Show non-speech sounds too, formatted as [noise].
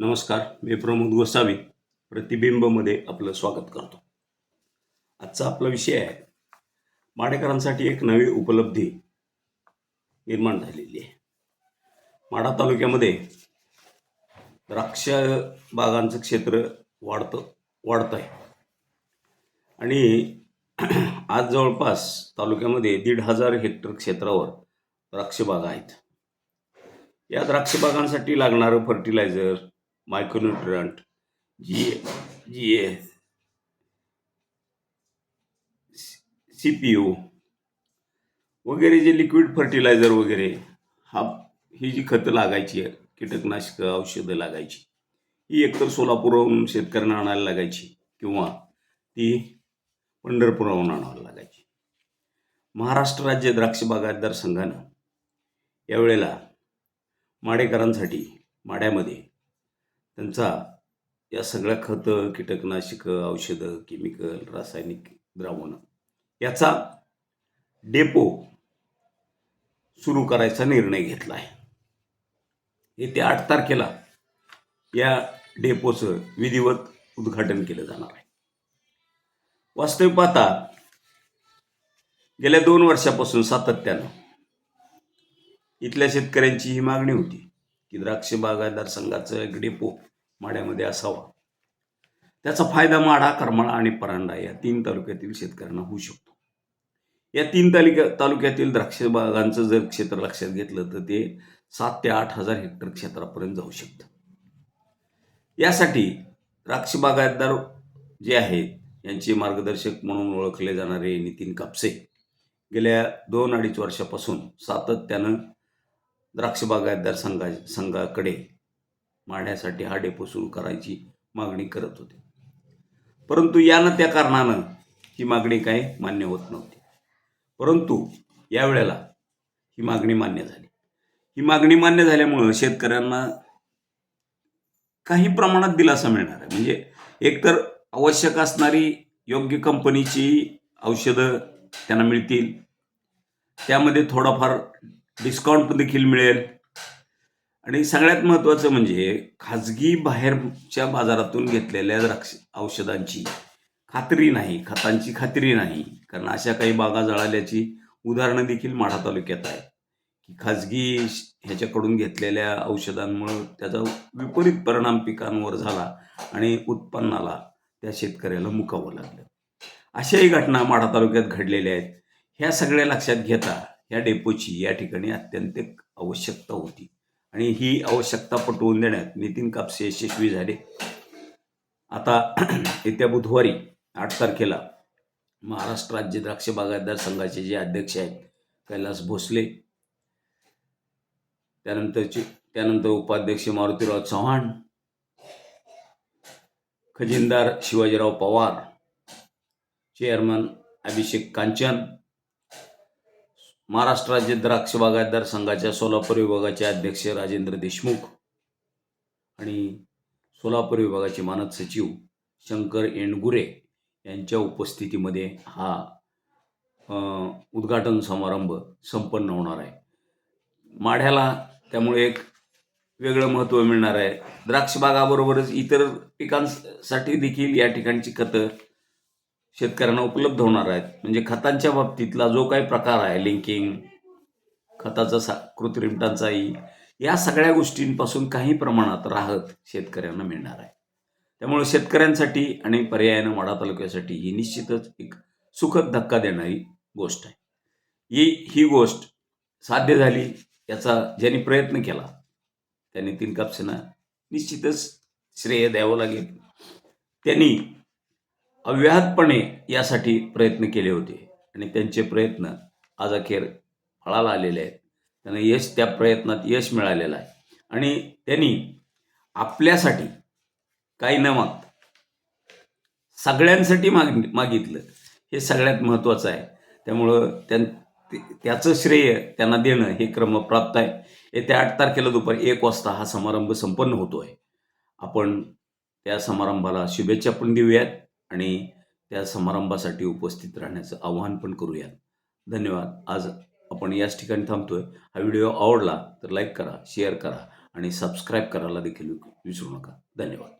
नमस्कार मी प्रमोद गोसावी प्रतिबिंबमध्ये आपलं स्वागत करतो. आजचा आपला विषय आहे माडेकरांसाठी एक नवी उपलब्धी निर्माण झालेली आहे. माढा तालुक्यामध्ये द्राक्ष बागांचं क्षेत्र वाढतं वाढतं आहे आणि [clears throat] आज जवळपास तालुक्यामध्ये दीड हजार हेक्टर क्षेत्रावर द्राक्षबागा आहेत. या द्राक्षबागांसाठी लागणारं fertiliser micronutrient G G A. C P U. वगैरे जे लिक्विड फर्टिलायझर वगैरे हा ही जी खतं लागायची आहे कीटकनाशकं औषधं लागायची ही एकतर सोलापूरहून शेतकऱ्यांना आणायला लागायची किंवा ती पंढरपुराहून आणायला लागायची. महाराष्ट्र राज्य द्राक्ष बागायतदार संघानं यावेळेला माडेकरांसाठी माड्यामध्ये त्यांचा या सगळ्या खतं कीटकनाशकं औषधं केमिकल रासायनिक द्रावणं याचा डेपो सुरू करायचा निर्णय घेतला आहे. येत्या आठ तारखेला या डेपोचं विधिवत उद्घाटन केलं जाणार आहे. वास्तविक पाहता गेल्या दोन वर्षापासून सातत्यानं इथल्या शेतकऱ्यांची ही मागणी होती. की द्राक्ष बागायतदार संघाचं एक डेपो माड्यामध्ये असावा. त्याचा फायदा माढा करमाळा आणि परांडा या तीन तालुक्यातील शेतकऱ्यांना होऊ शकतो. या तीन तालिका तालुक्यातील द्राक्ष बागांचं जर क्षेत्र लक्षात घेतलं तर ते सात ते आठ हजार हेक्टर क्षेत्रापर्यंत जाऊ शकतं. यासाठी द्राक्ष बागायतदार जे आहेत यांचे मार्गदर्शक म्हणून ओळखले जाणारे नितीन कापसे गेल्या दोन अडीच वर्षापासून सातत्यानं द्राक्ष बागायतदार संघा संघाकडे मारण्यासाठी हा डेपो सुरू करायची मागणी करत होते. परंतु यानं त्या कारणानं ही मागणी काही मान्य होत नव्हती. परंतु यावेळेला ही मागणी मान्य झाली. ही मागणी मान्य झाल्यामुळं शेतकऱ्यांना काही प्रमाणात दिलासा मिळणार आहे. म्हणजे एकतर आवश्यक असणारी योग्य कंपनीची औषधं त्यांना मिळतील. त्यामध्ये थोडाफार डिस्काउंट देखील मिळेल. आणि सगळ्यात महत्त्वाचं म्हणजे खाजगी बाहेरच्या बाजारातून घेतलेल्या द्राक्ष औषधांची खात्री नाही खतांची खात्री नाही. कारण अशा काही बागा जळाल्याची उदाहरणं देखील माढा तालुक्यात आहे की खाजगी ह्याच्याकडून घेतलेल्या औषधांमुळं त्याचा विपरीत परिणाम पिकांवर झाला आणि उत्पन्नाला त्या शेतकऱ्याला मुकावं लागलं. अशाही घटना माढा तालुक्यात घडलेल्या आहेत. ह्या सगळ्या लक्षात घेता या डेपोची या ठिकाणी अत्यंत आवश्यकता होती. आणि ही आवश्यकता पटवून देण्यात नितीन कापसे यशस्वी झाले. आता [clears throat] येत्या बुधवारी आठ तारखेला महाराष्ट्र राज्य द्राक्ष बागायतदार संघाचे जे अध्यक्ष आहेत कैलास भोसले त्यानंतरचे त्यानंतर उपाध्यक्ष मारुतीराव चव्हाण खजिनदार शिवाजीराव पवार चेअरमन अभिषेक कांचन महाराष्ट्र राज्य द्राक्ष बागायतदार संघाच्या सोलापूर विभागाचे अध्यक्ष राजेंद्र देशमुख आणि सोलापूर विभागाचे मानद सचिव शंकर एंडगुरे यांच्या उपस्थितीमध्ये हा उद्घाटन समारंभ संपन्न होणार आहे. माढ्याला त्यामुळे एक वेगळं महत्त्व मिळणार आहे. द्राक्षबागाबरोबरच इतर पिकांसाठी देखील या ठिकाणची खतं शेतकऱ्यांना उपलब्ध होणार आहेत. म्हणजे खतांच्या बाबतीतला जो काही प्रकार आहे लिंकिंग खताचा सा कृत्रिम टंचाई या सगळ्या गोष्टींपासून काही प्रमाणात राहत शेतकऱ्यांना मिळणार आहे. त्यामुळे शेतकऱ्यांसाठी आणि पर्यायानं माढा तालुक्यासाठी ही निश्चितच एक सुखद धक्का देणारी गोष्ट आहे. ही ही गोष्ट साध्य झाली याचा ज्यांनी प्रयत्न केला त्यांनी तीन कापसेना निश्चितच श्रेय द्यावं लागेल. त्यांनी अव्याहतपणे यासाठी प्रयत्न केले होते. आणि त्यांचे प्रयत्न आज अखेर फळाला आलेले आहेत. त्यांना यश त्या प्रयत्नात यश मिळालेलं आहे. आणि त्यांनी आपल्यासाठी काही न मागता सगळ्यांसाठी माग मागितलं. हे सगळ्यात महत्त्वाचं आहे. त्यामुळं त्यां त्याचं श्रेय त्यांना देणं हे क्रमप्राप्त आहे. येत्या आठ तारखेला दुपारी एक वाजता हा समारंभ संपन्न होतो आहे आपण त्या समारंभाला शुभेच्छा पण देऊयात. आणि त्या समारंभासाठी उपस्थित राहण्याचं आवाहन पण करूयात. धन्यवाद. आज आपण याच ठिकाणी थांबतोय. हा व्हिडिओ आवडला तर लाईक करा शेअर करा आणि सबस्क्राईब करायला देखील विसरू नका. धन्यवाद.